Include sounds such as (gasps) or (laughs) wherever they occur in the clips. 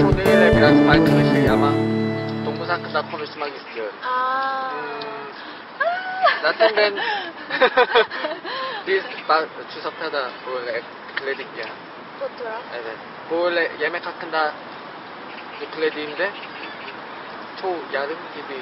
Konuya biraz farklı şey ama domuz hakkında konuşmak istiyorum. Aa. Hmm, zaten ben (laughs) biz ba- Çusap'ta da böyle yükledik ya. Fotoğraf. Evet. Böyle yemek hakkında yüklediğimde çoğu yarım gibi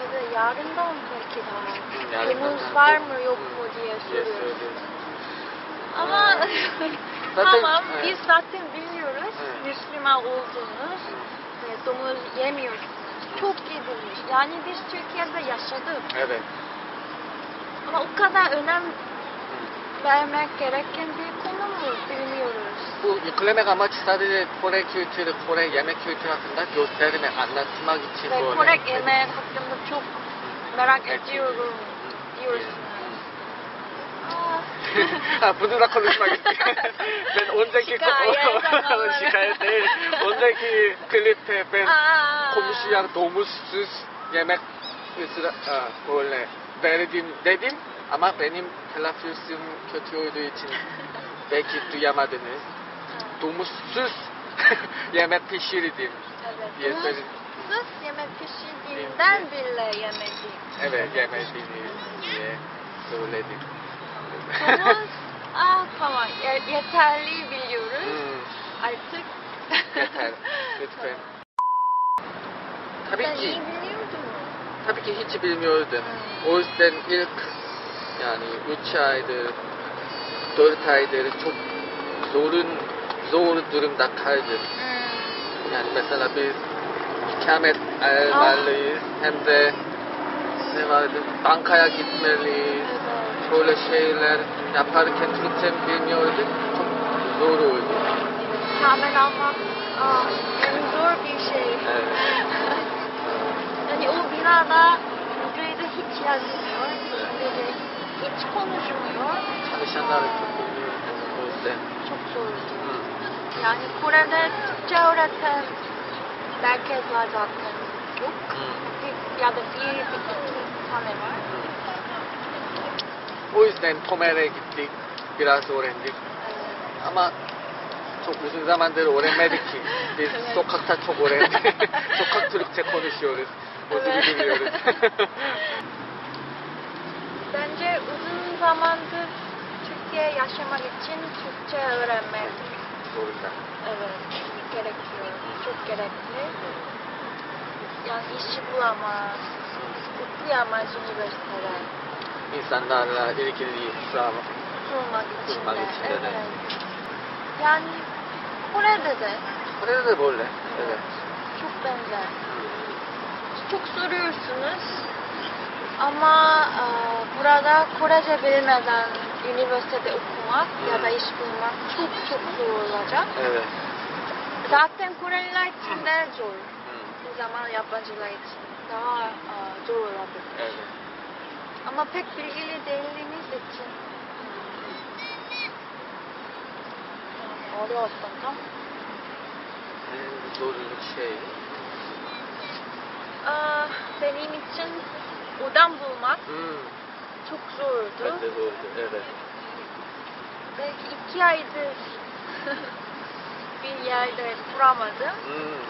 Ya da daha. Hmm, yarından Temmuz daha. var mı yok mu diye soruyoruz. Ama Zaten- tamam evet. biz zaten biliyoruz Evet. Müslüman olduğunuz ve domuz yemiyorsunuz. Çok gidilmiş. Yani biz Türkiye'de yaşadık. Evet. Ama o kadar önem vermek gereken bir konu mu bilmiyoruz. Bu yüklemek amaç sadece Kore kültürü, Kore yemek kültürü hakkında göstermek, anlatmak için Ve. Kore yemeği hakkında çok merak ediyorum diyorsunuz. Aa. (laughs) ha, bunu da konuşmak istiyorum. ben önceki Şikayet (laughs) değil. Önceki klipte ben komşuya domuzsuz yemek böyle verdim dedim ama benim telaffuzum kötü olduğu için (laughs) belki duyamadınız. Domuzsuz (laughs) yemek pişirdim Evet. diye Domuz söyledim. Sus yemek pişirdiğinden bile yemedim. Evet yemediniz diye söyledim. Domuz, (laughs) aa tamam ye- yeterli biliyoruz. Hmm, Artık. yeter lütfen. Tabii ki? Tabii ki hiç bilmiyordum. O yüzden ilk yani 3 aydır, 4 aydır çok zorun, zor durumda kaldım. Hmm. Yani mesela biz ikamet almalıyız hem de ne vardı bankaya gitmeliyiz. Böyle şeyler yaparken Türkçe bilmiyorduk. Çok zor oldu. Kamen almak aa, en zor bir şey. Evet. Yani binada müdürede hiç yazmıyor, hiçbiri hiç konuşmuyor. Çalışanlar çok bilmiyordu. O yüzden. Çok. Hı. Yani Kore'de Türkçe öğreten merkezler zaten yok. Hı. Bir, ya da bir, bir iki tane var. O yüzden Tomer'e gittik. Biraz öğrendik. Evet. Ama çok uzun zamandır öğrenmedik ki. Biz (laughs) Evet. sokakta çok öğrendik. (laughs) Sokak Türkçe konuşuyoruz. Diliyoruz. (laughs) Bence uzun zamandır Türkiye yaşamak için Türkçe öğrenmek Zorunda. evet, gerekiyor. Çok gerekli. Yani işi bulamaz, okuyamaz üniversitede. İnsanlarla ilgili sağ Kurmak için de. de, Evet. Yani Kore'de de Buraya da böyle. Evet. çok benzer çok soruyorsunuz. Ama e, burada Korece bilmeden üniversitede okumak ya da iş bulmak çok çok zor olacak. Evet. Zaten Koreliler için de zor. O zaman yabancılar için daha e, zor olabilir. Evet. Ama pek bilgili değildiğiniz için. Oraya olsun tamam. En şey Aa, benim için odam bulmak Hmm. çok zordu. Ben de zordu. Evet. Belki iki aydır (laughs) bir yerde duramadım. Hmm.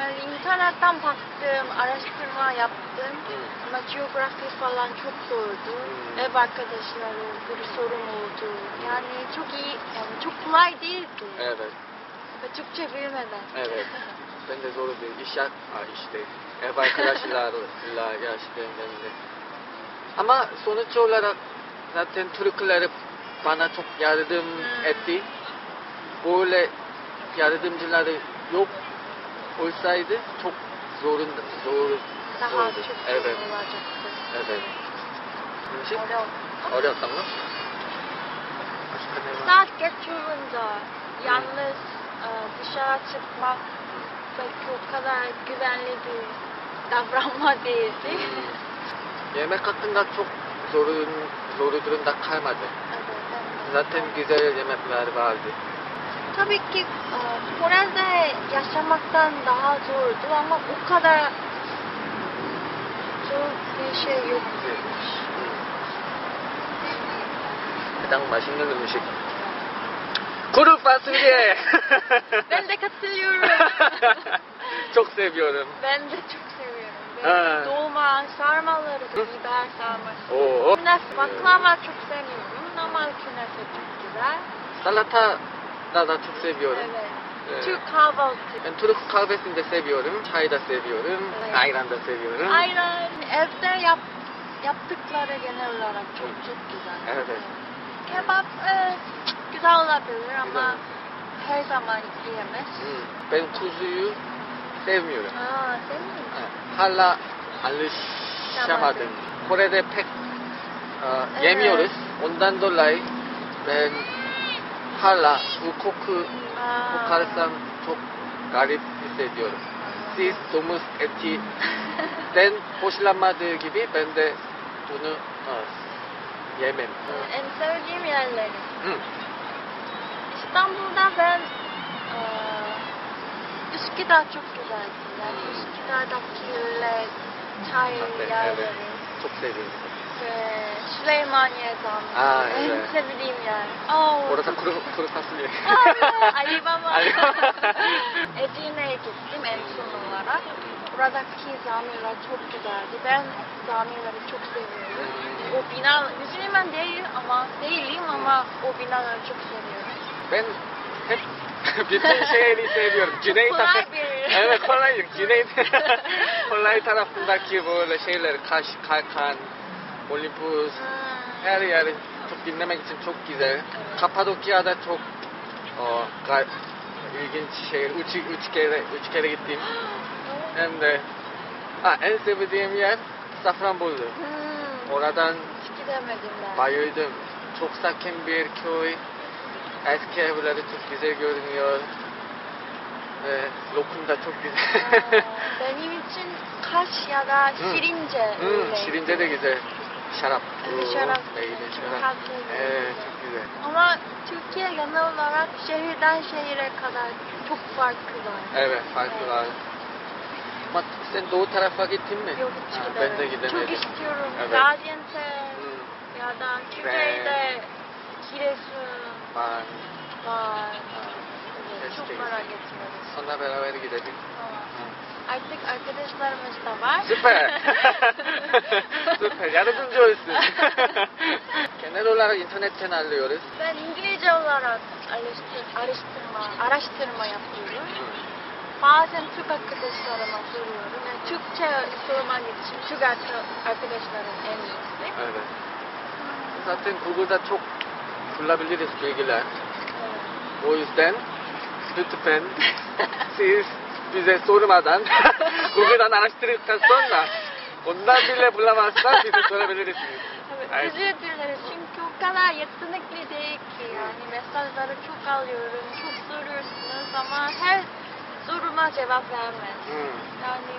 Yani internetten baktım, araştırma yaptım. Hmm. Ama geografi falan çok zordu. Hmm. Ev arkadaşları bir sorun oldu. Yani çok iyi, yani çok kolay değildi. Evet. Ve Türkçe bilmeden. Evet. (laughs) Ben de zordu. İş yap, ha, işte ev arkadaşlarla (laughs) yaşadığım de. Ama sonuç olarak zaten Türkler bana çok yardım Hmm. etti. Böyle yardımcıları yok olsaydı çok zorunda zor Daha zordu. çok zor Evet. olacaktı. Evet. Şimdi Öyle 어려웠던 거? Başka ne var? Saat geç olunca yalnız e, dışarı çıkmak belki o kadar güvenli bir davranma (laughs) değildi. Hmm. yemek hakkında çok zorun, zoru durumda kalmadı. Evet, evet. Zaten güzel yemekler vardı. Tabii ki e, Kore'de yaşamaktan daha zordu ama o kadar zor bir şey yokmuş. 가장 맛있는 음식. kuru fasulye. (laughs) Ben de katılıyorum. (laughs) çok seviyorum. ben de çok seviyorum. Ve dolma, sarmaları, biber sarması. Oo. Künefe, baklava çok sevmiyorum. Normal künefe çok güzel. Salata da, da çok seviyorum. Evet. Evet. Türk kahvaltı. Ben Türk kahvesini de seviyorum. Çay da seviyorum. Evet. Ayran da seviyorum. Aynen. Evde yap, yaptıkları genel olarak çok çok güzel. Evet. Kebap e, güzel olabilir ama her zaman yiyemez. Hmm. Ben kuzuyu sevmiyorum. Aa, sevmiyorum. Ha, Hala alışamadım. Kore'de pek e, Evet. yemiyoruz. Ondan dolayı ben hala bu koku Aa. kokarsam çok garip hissediyorum. Siz domuz etinden (laughs) hoşlanmadığı gibi ben de bunu e, yemem. En sevdiğim yerleri. Hı. İstanbul'da ben e, Üsküdar çok güzeldi. Yani Hmm. Üsküdar'daki öyle çay Evet, yerleri evet. Çok seviyorum. ve Süleymaniye Camii. Aa, en evet. sevdiğim yer. Oh, Orada çok- kuru, kuru fasulye. Aa, Alibaba. Alibaba. (laughs) Edirne'ye gittim en son olarak. Buradaki camiler çok güzeldi. Ben camileri çok seviyorum. O bina, Müslüman değil ama değilim ama o binaları çok seviyorum. Ben hep (laughs) bütün şehri seviyorum. Güney Kolay bir- (laughs) Evet kolay. Güney (laughs) kolay tarafındaki böyle şeyler Kaş, Kalkan, Olympus Hmm. her yer çok dinlemek için çok güzel. Kapadokya'da çok o, ga- ilginç şehir. Üç, üç kere üç kere gittim. (gasps) Hem de ha, en sevdiğim yer Safranbolu. Hmm. Oradan Hiç gidemedim ben. bayıldım. Çok sakin bir köy. Eski evleri çok güzel görünüyor. Ve lokum da çok güzel. (laughs) Benim için Kaş ya da Hmm. Şirince. Hmm, öyle. Şirince de güzel. Şarap. Oo, şarap. Çok şarap? Evet çok güzel. Ama Türkiye genel olarak şehirden şehire kadar çok farkı var. Evet farklı Evet. var. Ama sen doğu tarafa gittin mi? Yok hiç Ha, gidemedim. ben de gidemedim. Çok istiyorum. Evet. Gaziantep Hmm, ya da kuzeyde Giresun var. var. Evet, çok merak ediyorum. Sonra beraber gidelim. Tamam. Artık arkadaşlarımız da var. Süper. (laughs) Süper. Yardımcı olsun. (laughs) Genel olarak internetten alıyoruz. Ben İngilizce olarak araştır, araştırma, araştırma yapıyorum. Bazen Türk arkadaşlarıma soruyorum. Yani Türkçe sormak için Türk arka- arkadaşlarım en iyisi. Evet. Zaten Google'da çok bulabiliriz bilgiler. O yüzden lütfen siz bize sormadan (laughs) Google'dan araştırdıktan sonra ondan bile bulamazsan bize sorabilirsiniz. Evet, özür dileriz çünkü o kadar yetenekli değil ki yani mesajları çok alıyorum, çok soruyorsunuz ama her soruma cevap vermez. Hmm. Yani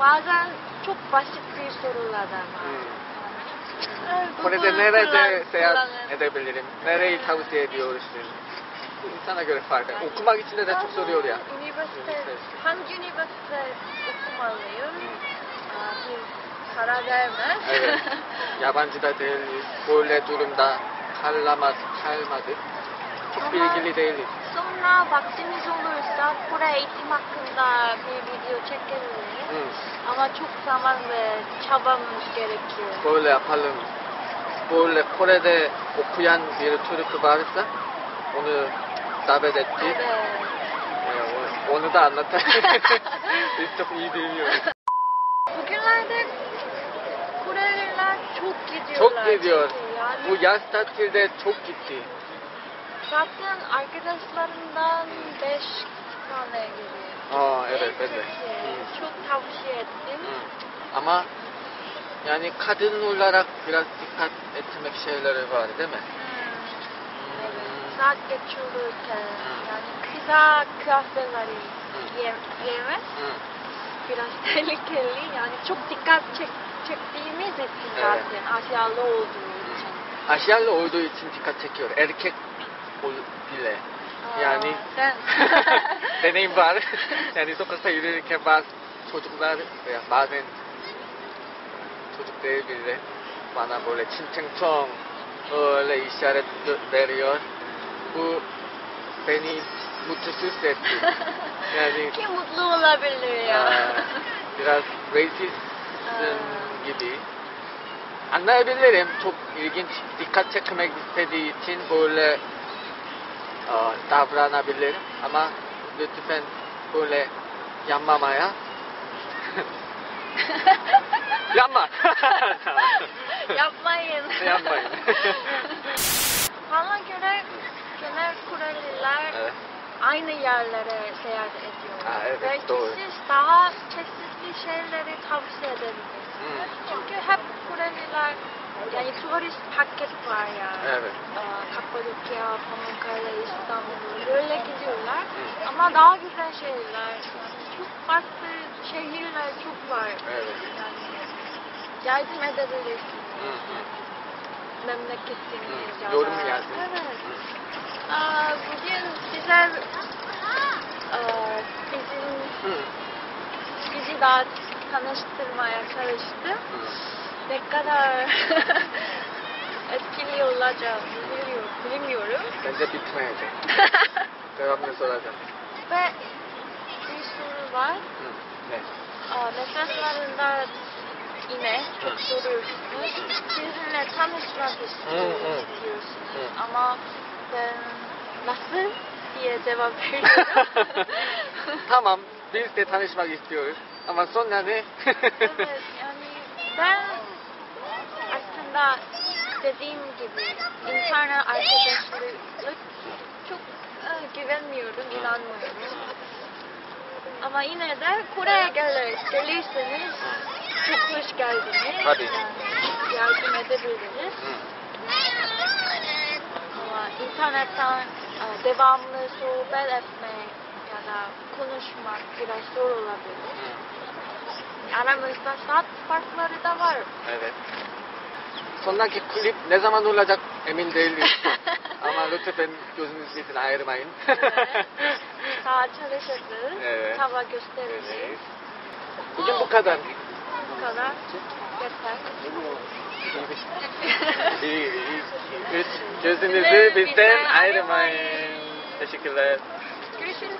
bazen çok basit bir sorular da var. Hmm. これで狙いでせや狙いべりで狙いタウテ料理してる일단 하기로 파일 오크마기 친데 대 촉소 요리야. 유니버스테 한 유니버스테 오크마네요. 아 가라가요나 야반지다 데일리 볼레 두름다 칼라마스 칼마드. 촉빌길리 데일리. Yani, Kore'de Google nerede kullan- seyahat kullanın. edebilirim? Nereyi tavsiye ediyorsun? Bu insana göre farklı. Okumak için de, de çok soruyor ya. Üniversite, Üniversite. hangi üniversite okumalıyım? Hmm. Aa, bir karar vermez. Evet. Yabancı da değiliz. Böyle durumda kalamaz, kalmadık. Çok Ama- bilgili değiliz. Sonra vaktimiz olursa Kore eğitim hakkında bir video çekebiliriz. Hmm. Ama çok zaman ve çabamız gerekiyor. Böyle yapalım. Böyle Kore'de okuyan bir Türk varsa onu davet etti. Evet. Ee, onu- onu da anlatalım. Biz çok iyi bilmiyoruz. Bugünlerde Koreliler çok gidiyorlar. Çok gidiyor. çünkü Yani Bu yaz tatilde çok gitti. Zaten arkadaşlarımdan 5 tane gidiyor. Aa evet En ben de. kötü. Hmm. Çok tavsiye ettim. Hmm. Ama yani kadın olarak biraz dikkat etmek şeyleri var değil mi? Hmm. Evet. Hmm. Saat geçiyorken yani kısa kıyafetleri giyemez. Hmm. biraz (laughs) tehlikeli. Yani çok dikkat çek, çektiğimiz için Evet. zaten Asyalı olduğu için. Asyalı olduğu için dikkat çekiyor. Erkek bile. Yani sen. (laughs) deneyim var. (laughs) yani sokakta yürürken bazı çocuklar veya bazen çocuklar bile bana böyle çinçengçong öyle işaret gö- veriyor. Bu beni mutsuz etti. (laughs) Yani Kim mutlu olabilir ya? Aa, biraz racist Aa. gibi. Anlayabilirim. Çok ilginç. Dikkat çekmek istediği için böyle aa, davranabilirim. Ama lütfen böyle yanmamaya. Yanma. (laughs) (laughs) Yapmayın. Yapmayın. (laughs) Bana göre genel Koreliler evet. aynı yerlere seyahat ediyorlar. Ha, evet, Belki doğru. siz daha çeşitli şeyleri tavsiye edebilirsiniz. Hmm. Çünkü hep turist paket var ya. Evet. Aa, Kapadokya, Pamukkale, İstanbul böyle gidiyorlar. Hı. Ama daha güzel şehirler, çok farklı şehirler çok var. Evet. Yani yardım edebilirsiniz. Hı hı. Memleketiniz Hı. Yorum yazın. Evet. Hı. Aa, bugün size aa, bizim Hı. bizi daha tanıştırmaya çalıştım. Hı. Ne kadar (laughs) etkili olacağını biliyorum, bilmiyorum. Bence bitmeyecek. (laughs) Devamını soracağım. Ve bir soru var. Hı. Ne? Aa, mesajlarında yine çok soruyorsunuz. Sizinle tanışmak istiyorsunuz. Ama ben nasıl diye cevap (laughs) veriyorum. tamam, biz de tanışmak istiyoruz. Ama sonra ne? evet yani ben aslında dediğim gibi internet arkadaşlık çok e, güvenmiyorum, inanmıyorum. Ama yine de Kore'ye gel gelirseniz çok hoş geldiniz. Tabii. Yani yardım edebiliriz. Ama internetten e, devamlı sohbet etmek ya da konuşmak biraz zor olabilir. Aramızda saat farkları da var. Evet. Sonraki klip ne zaman olacak emin değiliz. (laughs) Ama lütfen gözünüzden ayırmayın. Evet. Daha çalışacağız. Evet. Tava göstereceğiz. Evet. Bugün bu kadar. Bu kadar. Yeter. İyi, iyi. Üç, gözünüzü bizden ayırmayın. Teşekkürler. Görüşürüz.